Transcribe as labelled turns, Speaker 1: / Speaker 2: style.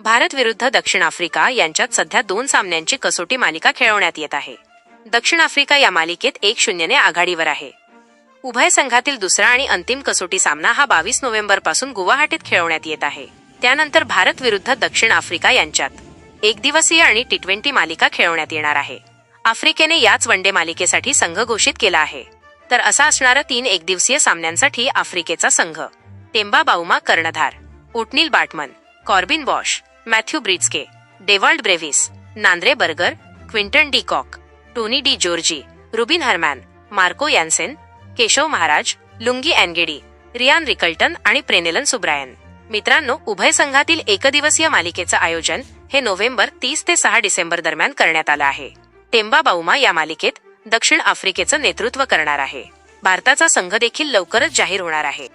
Speaker 1: भारत विरुद्ध दक्षिण आफ्रिका यांच्यात सध्या दोन सामन्यांची कसोटी मालिका खेळवण्यात येत आहे. दक्षिण आफ्रिका या मालिकेत एक शून्यने आघाडीवर आहे. उभय संघातील दुसरा आणि अंतिम कसोटी सामना हा बावीस नोव्हेंबरपासून गुवाहाटीत खेळवण्यात येत आहे. त्यानंतर भारत विरुद्ध दक्षिण आफ्रिका यांच्यात एक दिवसीय आणि टी ट्वेंटी मालिका खेळवण्यात येणार आहे. आफ्रिकेने याच वनडे मालिकेसाठी संघ घोषित केला आहे. तर असा असणारा तीन एकदिवसीय सामन्यांसाठी आफ्रिकेचा संघ. टेम्बा बाउमा कर्णधार Ottneil Baartman Corbin Bosch Matthew Breetzke Dewald Brevis Nandre Burger Quinton de Kock Tony de Zorzi Rubin Hermann Marco Jansen Keshav Maharaj Lungi अँगेडी Ryan Rickelton आणि प्रेनेलन सुब्रायन. मित्रांनो उभय संघातील एकदिवसीय मालिकेचं आयोजन हे नोव्हेंबर तीस ते सहा डिसेंबर दरम्यान करण्यात आलं आहे. टेम्बा बाउमा या मालिकेत दक्षिण आफ्रिकेचं नेतृत्व करणार आहे. भारताचा संघ देखील लवकरच जाहीर होणार आहे.